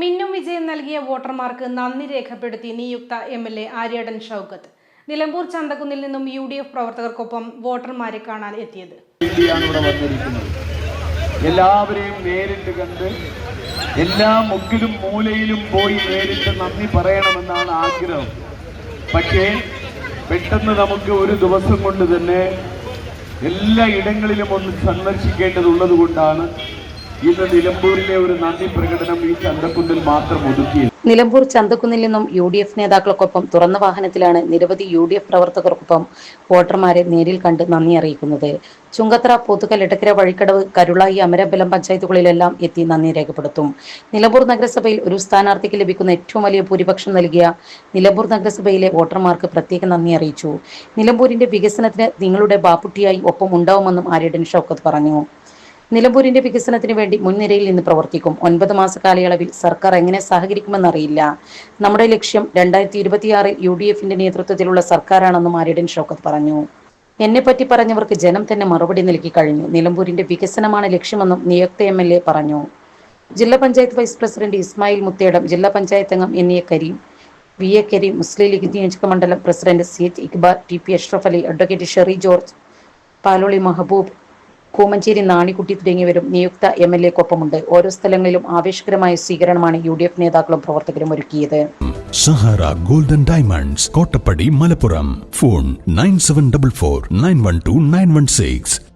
മിന്നും വിജയം നൽകിയ വോട്ടർമാർക്ക് നന്ദി രേഖപ്പെടുത്തി നിയുക്ത M L A Aryadan Shoukath. Nilambur ചന്തക്കുന്നിൽ നിന്നും യു ഡി എഫ് പ്രവർത്തകർക്കൊപ്പം വോട്ടർമാരെ കാണാൻ എത്തിയത്. എല്ലാവരെയും നേരിട്ട് കണ്ട് എല്ലാ മുക്കിലും മൂലയിലും പോയി നേരിട്ട് നന്ദി പറയണമെന്നാണ് ആഗ്രഹം. പക്ഷേ പെട്ടെന്ന് നമുക്ക് ഒരു ദിവസം കൊണ്ട് തന്നെ എല്ലാ ഇടങ്ങളിലും ഒന്ന് സന്ദർശിക്കേണ്ടതുള്ളത് കൊണ്ടാണ് ഇന്ന് നിലമ്പൂരിലെ ഒരു നന്ദി പ്രകടനം ഈ ചന്തക്കുന്നിൽ മാത്രം ഒതുക്കി. നിലമ്പൂർ ചന്തക്കുന്നിൽ നിന്നും യു ഡി എഫ് നേതാക്കൾക്കൊപ്പം തുറന്ന വാഹനത്തിലാണ് നിരവധി യു ഡി എഫ് പ്രവർത്തകർക്കൊപ്പം വോട്ടർമാരെ നേരിൽ കണ്ട് നന്ദി അറിയിക്കുന്നത്. ചുങ്കത്തറ പോത്തുകൽ ഇടക്കര വഴിക്കടവ് കരുളായി അമരബലം പഞ്ചായത്തുകളിലെല്ലാം എത്തി നന്ദി രേഖപ്പെടുത്തും. നിലമ്പൂർ നഗരസഭയിൽ ഒരു സ്ഥാനാർത്ഥിക്ക് ലഭിക്കുന്ന ഏറ്റവും വലിയ ഭൂരിപക്ഷം നൽകിയ നിലമ്പൂർ നഗരസഭയിലെ വോട്ടർമാർക്ക് പ്രത്യേക നന്ദി അറിയിച്ചു. നിലമ്പൂരിന്റെ വികസനത്തിന് നിങ്ങളുടെ ബാപ്പുട്ടിയായി ഒപ്പം ഉണ്ടാവുമെന്നും ആര്യടൻ ഷൗക്കത്ത് പറഞ്ഞു. നിലമ്പൂരിന്റെ വികസനത്തിന് വേണ്ടി മുൻനിരയിൽ നിന്ന് പ്രവർത്തിക്കും. ഒൻപത് മാസ കാലയളവിൽ സർക്കാർ എങ്ങനെ സഹകരിക്കുമെന്നറിയില്ല. നമ്മുടെ ലക്ഷ്യം രണ്ടായിരത്തി ഇരുപത്തിയാറിൽ യു ഡി എഫിന്റെ നേതൃത്വത്തിലുള്ള സർക്കാരാണെന്നും ആര്യടൻ ഷൗക്കത്ത് പറഞ്ഞു. എന്നെ പറ്റി പറഞ്ഞവർക്ക് ജനം തന്നെ മറുപടി നൽകി കഴിഞ്ഞു. നിലമ്പൂരിന്റെ വികസനമാണ് ലക്ഷ്യമെന്നും നിയുക്ത എം എൽ എ പറഞ്ഞു. ജില്ലാ പഞ്ചായത്ത് വൈസ് പ്രസിഡന്റ് ഇസ്മായിൽ മുത്തേടം ജില്ലാ പഞ്ചായത്ത് അംഗം N A Kareem V A Kareem Muslim League നിയോജക മണ്ഡലം president C H Iqbal T P Ashraf Ali advocate Sheri George Paloli Mahboob Koomancheri Nanikutty തുടങ്ങിയവരും നിയുക്ത എം എൽ എക്കൊപ്പമുണ്ട്. ഓരോ സ്ഥലങ്ങളിലും ആവേശകരമായ സ്വീകരണമാണ് യു ഡി എഫ് നേതാക്കളും പ്രവർത്തകരും ഒരുക്കിയത്. Sahara golden diamonds Kottappadi Malappuram. Phone nine seven double four nine one two nine one six.